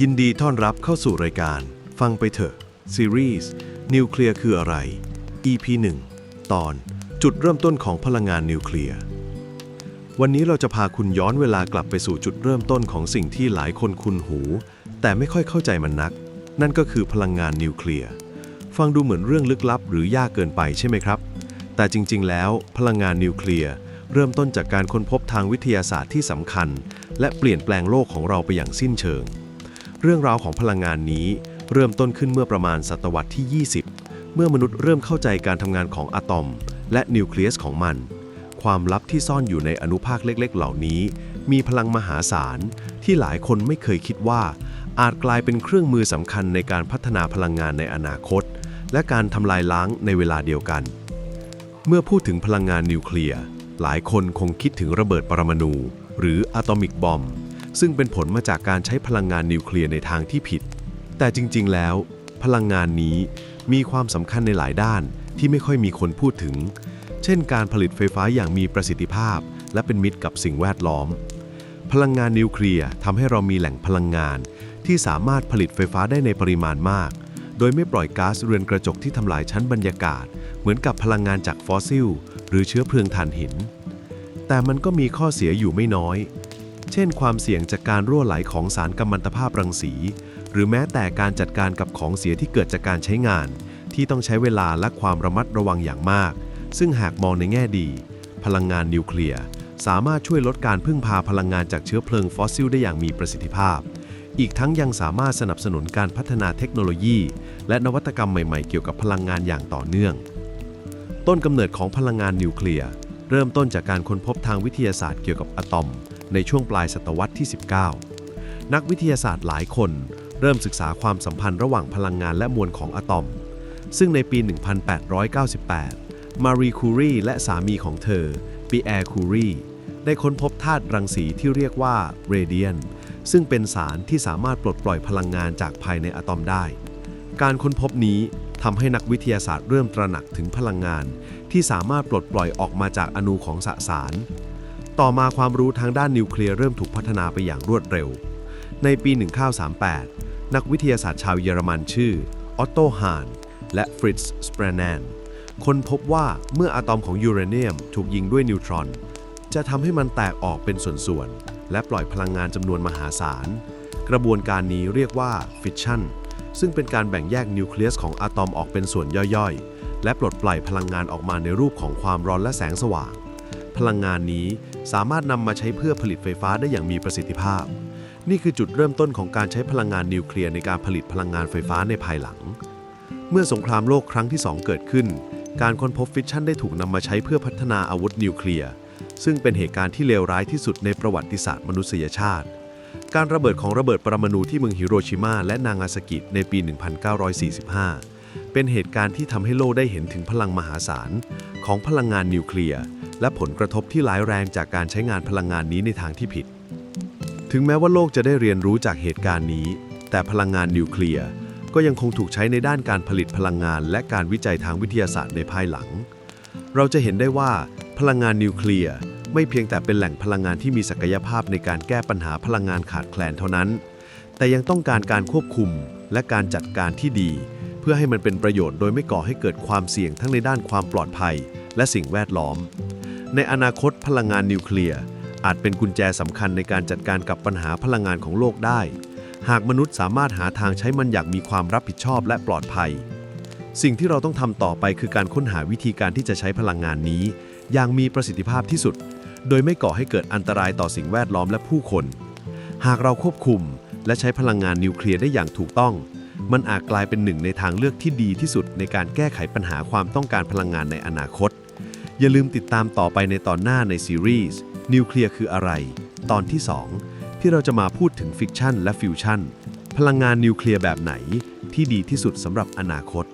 ยินดีต้อนรับเข้าสู่รายการ ฟังไปเถอะซีรีส์นิวเคลียร์คืออะไร EP 1 ตอน จุดเริ่มต้นของพลังงานนิวเคลียร์ วันนี้เราจะพาคุณย้อนเวลากลับไปสู่จุดเริ่มต้นของสิ่งที่หลายคนคุ้นหู แต่ไม่ค่อยเข้าใจมันนัก นั่นก็คือพลังงานนิวเคลียร์ ฟังดูเหมือนเรื่องลึกลับ หรือยากเกินไปใช่ไหมครับ แต่จริง ๆ แล้วพลังงานนิวเคลียร์เริ่มต้นจากการค้นพบทางวิทยาศาสตร์ที่สำคัญ และเปลี่ยนแปลงโลกของเราไปอย่างสิ้นเชิง เรื่องราวของพลังงานนี้เริ่มต้นขึ้นเมื่อประมาณศตวรรษที่ 20 เมื่อมนุษย์เริ่มเข้าใจการทำงานของอะตอม และนิวเคลียสของมัน ความลับที่ซ่อนอยู่ในอนุภาคเล็กๆ เหล่านี้ มีพลังมหาศาล ที่หลายคนไม่เคยคิดว่า อาจกลายเป็นเครื่องมือสำคัญในการพัฒนาพลังงานในอนาคต และการทำลายล้างในเวลาเดียวกัน เมื่อพูดถึงพลังงานนิวเคลียร์หลายคนคงคิดถึงระเบิดปรมาณูหรืออะตอมิกบอม ซึ่งเป็นผลมาจากการใช้พลังงานนิวเคลียร์ในทางที่ผิด แต่จริงๆ แล้ว พลังงานนี้มีความสำคัญในหลายด้านที่ไม่ค่อยมีคนพูดถึง เช่น การผลิตไฟฟ้าอย่างมีประสิทธิภาพ และเป็นมิตรกับสิ่งแวดล้อม พลังงานนิวเคลียร์ทำให้เรามีแหล่งพลังงาน ที่สามารถผลิตไฟฟ้าได้ในปริมาณมาก โดยไม่ปล่อยก๊าซเรือนกระจกที่ทำลายชั้นบรรยากาศ เหมือนกับพลังงานจากฟอสซิล หรือเชื้อเพลิงถ่านหิน แต่มันก็มีข้อเสียอยู่ไม่น้อย เช่นความเสี่ยงจากการรั่วไหลของสารกัมมันตภาพรังสี หรือแม้แต่การจัดการกับของเสียที่เกิดจากการใช้งาน ที่ต้องใช้เวลาและความระมัดระวังอย่างมาก ซึ่งหากมองในแง่ดี พลังงานนิวเคลียร์สามารถช่วยลดการพึ่งพาพลังงานจากเชื้อเพลิงฟอสซิลได้อย่างมีประสิทธิภาพ อีกทั้งยังสามารถสนับสนุนการพัฒนาเทคโนโลยี และนวัตกรรมใหม่ๆ เกี่ยวกับพลังงานอย่างต่อเนื่อง ต้นกำเนิดของพลังงานนิวเคลียร์เริ่มต้นจากการค้นพบทางวิทยาศาสตร์เกี่ยวกับอะตอม ในช่วงปลายศตวรรษที่ 19 นักวิทยาศาสตร์หลายคนเริ่มศึกษาความสัมพันธ์ระหว่างพลังงานและมวลของอะตอม ซึ่งในปี 1898 มารีคูรีและสามีของเธอปีแอร์คูรีได้ค้นพบธาตุรังสีที่เรียกว่าเรเดียน ซึ่งเป็นสารที่สามารถปลดปล่อยพลังงานจากภายในอะตอมได้ การค้นพบนี้ทำให้นักวิทยาศาสตร์เริ่มตระหนักถึงพลังงาน ที่สามารถปลดปล่อยออกมาจากอนูของสสาร ต่อมาความรู้ทางด้านนิวเคลียร์เริ่มถูกพัฒนาไปอย่างรวดเร็ว ในปี 1938 นักวิทยาศาสตร์ชาวเยอรมันชื่อ ออตโต ฮาน และฟริตซ์สเปรแนนค้นพบว่าเมื่ออะตอมของยูเรเนียมถูกยิงด้วยนิวตรอน จะทำให้มันแตกออกเป็นส่วนๆ และปล่อยพลังงานจำนวนมหาศาล กระบวนการนี้เรียกว่าฟิชชั่น ซึ่งเป็นการแบ่งแยกนิวเคลียสของอะตอมออกเป็นส่วนย่อยๆ และปลดปล่อยพลังงานออกมาในรูปของความร้อนและแสงสว่าง พลังงานนี้สามารถนำมาใช้เพื่อผลิตไฟฟ้าได้อย่างมีประสิทธิภาพ นี่คือจุดเริ่มต้นของการใช้พลังงานนิวเคลียร์ในการผลิตพลังงานไฟฟ้าในภายหลัง เมื่อสงครามโลกครั้งที่ 2 เกิดขึ้น การค้นพบฟิชชันได้ถูกนำมาใช้เพื่อพัฒนาอาวุธนิวเคลียร์ซึ่งเป็นเหตุการณ์ที่เลวร้ายที่สุดในประวัติศาสตร์มนุษยชาติ การระเบิดของระเบิดปรมาณูที่เมืองฮิโรชิมาและนางาซากิในปี 1945 เป็นเหตุการณ์ที่ทำให้โลกได้เห็นถึงพลังมหาศาลของพลังงานนิวเคลียร์ และผลกระทบที่ร้ายแรงจากการใช้งานพลังงานนี้ในทางที่ผิด ถึงแม้ว่าโลกจะได้เรียนรู้จากเหตุการณ์นี้ แต่พลังงานนิวเคลียร์ก็ยังคงถูกใช้ในด้านการผลิตพลังงาน และการวิจัยทางวิทยาศาสตร์ในภายหลัง เราจะเห็นได้ว่าพลังงานนิวเคลียร์ไม่เพียงแต่เป็นแหล่งพลังงานที่มีศักยภาพในการแก้ปัญหาพลังงานขาดแคลนเท่านั้น แต่ยังต้องการการควบคุมและการจัดการที่ดี เพื่อให้มันเป็นประโยชน์โดยไม่ก่อให้เกิดความเสี่ยงทั้งในด้านความปลอดภัย และสิ่งแวดล้อม ในอนาคตพลังงานนิวเคลียร์อาจเป็นกุญแจสำคัญในการจัดการกับปัญหาพลังงานของโลกได้ หากมนุษย์สามารถหาทางใช้มันอย่างมีความรับผิดชอบและปลอดภัย สิ่งที่เราต้องทำต่อไปคือการค้นหาวิธีการที่จะใช้พลังงานนี้ อย่างมีประสิทธิภาพที่สุด โดยไม่ก่อให้เกิดอันตรายต่อสิ่งแวดล้อมและผู้คน หากเราควบคุม และใช้พลังงานนิวเคลียร์ได้อย่างถูกต้อง มันอาจกลายเป็นหนึ่งในทางเลือกที่ดีที่สุดในการแก้ไขปัญหาความต้องการพลังงานในอนาคต อย่าลืมติดตามต่อไปในตอนหน้าในซีรีส์นิวเคลียร์คืออะไร ตอนที่ 2 ที่เราจะมาพูดถึงฟิกชันและฟิวชั่น พลังงานนิวเคลียร์แบบไหนที่ดีที่สุดสำหรับอนาคต